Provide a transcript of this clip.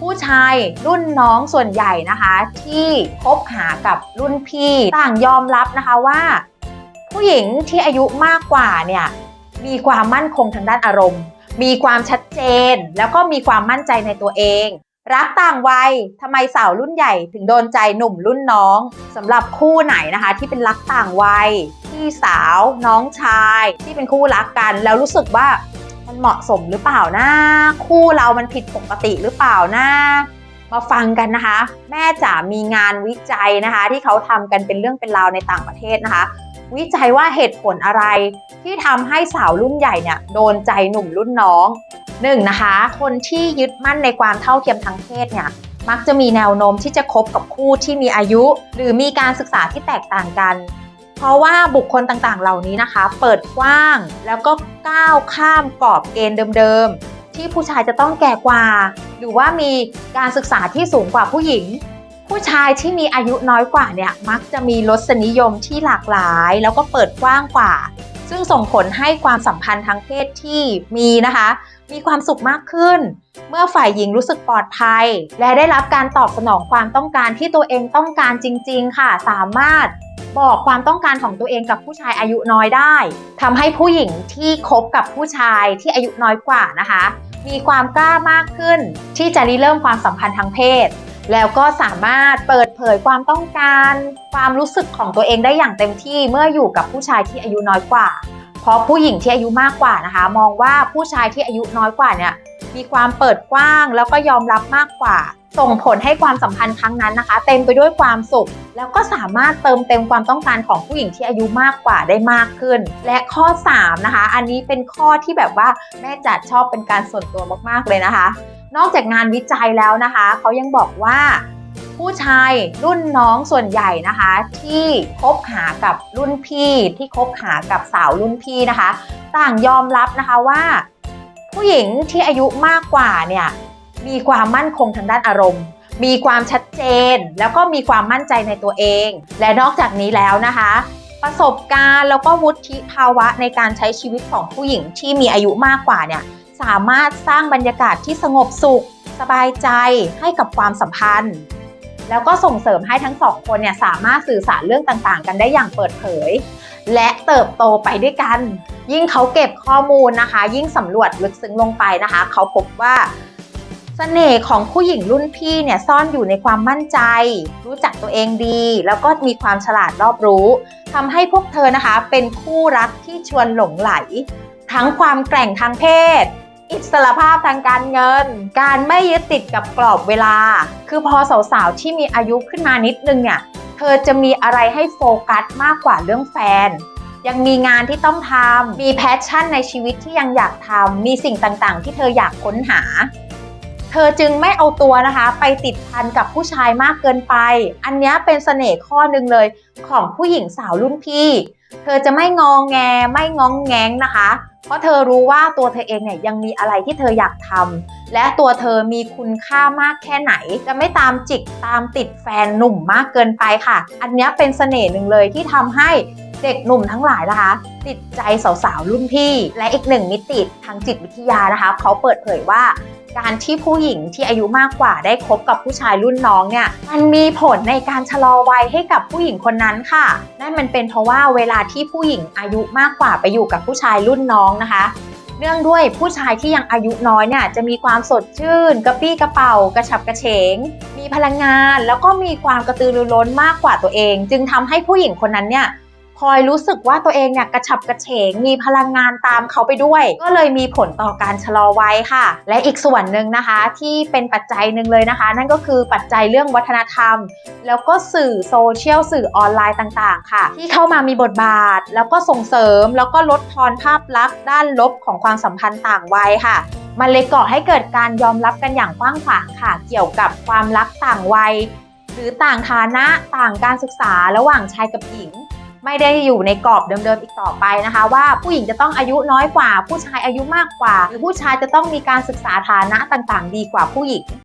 ผู้ชายรุ่นน้องส่วนใหญ่นะคะ ที่คบหากับรุ่นพี่ต่างยอมรับนะคะว่า ผู้หญิงที่อายุมากกว่าเนี่ยมีความมั่นคงทางด้านอารมณ์ มีความชัดเจน แล้วก็มีความมั่นใจในตัวเอง รักต่างวัยทำไมสาวรุ่นใหญ่ถึงโดนใจหนุ่มรุ่นน้องสำหรับคู่ไหนนะคะ ที่เป็นรักต่างวัยพี่สาวน้องชายที่เป็นคู่รักกัน แล้วรู้สึกว่า เหมาะสมหรือเปล่านะ คู่เรามันผิดปกติหรือเปล่านะ มาฟังกันนะคะ แม่จ๋ามีงานวิจัยนะคะ ที่เขาทำกันเป็นเรื่องเป็นราวในต่างประเทศนะคะ วิจัยว่าเหตุผลอะไรที่ทำให้สาวรุ่นใหญ่เนี่ยโดนใจหนุ่มรุ่นน้องหนึ่งนะคะ คนที่ยึดมั่นในความเท่าเทียมทางเพศเนี่ยมักจะมีแนวโน้มที่จะคบกับคู่ที่มีอายุ หรือมีการศึกษาที่แตกต่างกัน เพราะว่าบุคคลต่างๆ เหล่านี้นะคะ เปิดกว้างแล้วก็ก้าวข้ามกรอบเกณฑ์เดิมๆ ที่ผู้ชายจะต้องแก่กว่า หรือว่ามีการศึกษาที่สูงกว่าผู้หญิง ผู้ชายที่มีอายุน้อยกว่าเนี่ยมักจะมีรสนิยมที่หลากหลาย แล้วก็เปิดกว้างกว่า ซึ่งส่งผลให้ความสัมพันธ์ทางเพศที่มีนะคะ มีความสุขมากขึ้น เมื่อฝ่ายหญิงรู้สึกปลอดภัย และได้รับการตอบสนองความต้องการที่ตัวเองต้องการจริง ๆ ค่ะ สามารถบอกความต้องการของตัวเองกับผู้ชายอายุน้อยได้ทำให้ผู้หญิงที่คบกับผู้ชายที่อายุน้อยกว่านะคะ มีความกล้ามากขึ้น ที่จะริเริ่มความสัมพันธ์ทางเพศ แล้วก็สามารถเปิดเผยความต้องการ ความรู้สึกของตัวเองได้อย่างเต็มที่เมื่ออยู่กับผู้ชายที่อายุน้อยกว่า เพราะผู้หญิงที่อายุมากกว่านะคะ มองว่าผู้ชายที่อายุน้อยกว่าเนี่ยมีความเปิดกว้างแล้วก็ยอมรับมากกว่า ส่งผลให้ความสัมพันธ์ครั้งนั้นนะคะ เต็มไปด้วยความสุข แล้วก็สามารถเติมเต็มความต้องการของผู้หญิงที่อายุมากกว่าได้มากขึ้น และข้อ 3 นะคะ อันนี้เป็นข้อที่แบบว่าแม่จัดชอบเป็นการส่วนตัวมากๆเลยนะคะ นอกจากงานวิจัยแล้วนะคะเขายังบอกว่าผู้ชายรุ่นน้องส่วนใหญ่นะคะ ที่คบหากับรุ่นพี่ที่คบหากับสาวรุ่นพี่นะคะ ต่างยอมรับนะคะว่า ผู้หญิงที่อายุมากกว่าเนี่ยมีความมั่นคงทางด้านอารมณ์ มีความชัดเจน แล้วก็มีความมั่นใจในตัวเอง และนอกจากนี้แล้วนะคะ ประสบการณ์แล้วก็วุฒิภาวะในการใช้ชีวิตของผู้หญิงที่มีอายุมากกว่าเนี่ย สามารถสร้างบรรยากาศที่สงบสุข สบายใจให้กับความสัมพันธ์ แล้วก็ส่งเสริมให้ทั้งสองคนเนี่ยสามารถสื่อสารเรื่องต่างๆ กันได้อย่างเปิดเผย และเติบโตไปด้วยกัน ยิ่งเขาเก็บข้อมูลนะคะ ยิ่งสำรวจลึกซึ้งลงไปนะคะ เขาพบว่าเสน่ห์ของผู้หญิงรุ่นพี่เนี่ยซ่อนอยู่ในความมั่นใจ รู้จักตัวเองดี แล้วก็มีความฉลาดรอบรู้ทำให้พวกเธอนะคะ เป็นคู่รักที่ชวนหลงไหล ทั้งความแกร่งทางเพศ อิสรภาพทางการเงิน การไม่ยึดติดกับกรอบเวลา คือพอสาวๆที่มีอายุขึ้นมานิดนึงเนี่ย เธอจะมีอะไรให้โฟกัสมากกว่าเรื่องแฟน ยังมีงานที่ต้องทำ มีแพชชั่นในชีวิตที่ยังอยากทำ มีสิ่งต่างๆ ที่เธออยากค้นหา เธอจึงไม่เอาตัวนะคะ ไปติดพันกับผู้ชายมากเกินไป อันนี้เป็นเสน่ห์ข้อหนึ่งเลยของผู้หญิงสาวรุ่นพี่ เธอจะไม่งองแงไม่งองแงงนะคะ เพราะเธอรู้ว่าตัวเธอเองเนี่ยยังมีอะไรที่เธออยากทำและตัวเธอมีคุณค่ามากแค่ไหน จะไม่ตามจิกตามติดแฟนหนุ่มมากเกินไปค่ะ อันนี้เป็นเสน่ห์หนึ่งเลยที่ทำให้เด็กหนุ่มทั้งหลายนะคะ ติดใจสาวๆรุ่นพี่ และอีกหนึ่งมิติทางจิตวิทยานะคะ เขาเปิดเผยว่า การที่ผู้หญิงที่อายุมากกว่าได้คบกับผู้ชายรุ่นน้องเนี่ยมันมีผลในการชะลอวัยให้กับผู้หญิงคนนั้นค่ะ นั่นมันเป็นเพราะว่าเวลาที่ผู้หญิงอายุมากกว่าไปอยู่กับผู้ชายรุ่นน้องนะคะเนื่องด้วยผู้ชายที่ยังอายุน้อยเนี่ยจะมีความสดชื่น กระปี้กระเป๋ากระฉับกระเฉง มีพลังงาน แล้วก็มีความกระตือรือร้นมากกว่าตัวเอง จึงทำให้ผู้หญิงคนนั้นเนี่ย พลอยรู้สึกว่าตัวเองเนี่ยกระฉับกระเฉงมีพลังงานตามเขาไปด้วย ก็เลยมีผลต่อการชะลอวัยค่ะ และอีกส่วนหนึ่งนะคะที่เป็นปัจจัยหนึ่งเลยนะคะ นั่นก็คือปัจจัยเรื่องวัฒนธรรม แล้วก็สื่อโซเชียลสื่อออนไลน์ต่างๆ ค่ะ ที่เข้ามามีบทบาท แล้วก็ส่งเสริม แล้วก็ลดทอนภาพลักษณ์ด้านลบของความสัมพันธ์ต่างวัยค่ะมันเลยก่อให้เกิดการยอมรับกันอย่างกว้างขวางค่ะ เกี่ยวกับความรักต่างวัย หรือต่างฐานะต่างการศึกษาระหว่างชายกับหญิง ไม่ได้อยู่ในกรอบเดิมๆอีกต่อไปนะคะ ว่าผู้หญิงจะต้องอายุน้อยกว่า ผู้ชายอายุมากกว่า หรือผู้ชายจะต้องมีการศึกษาฐานะต่างๆ ดีกว่าผู้หญิง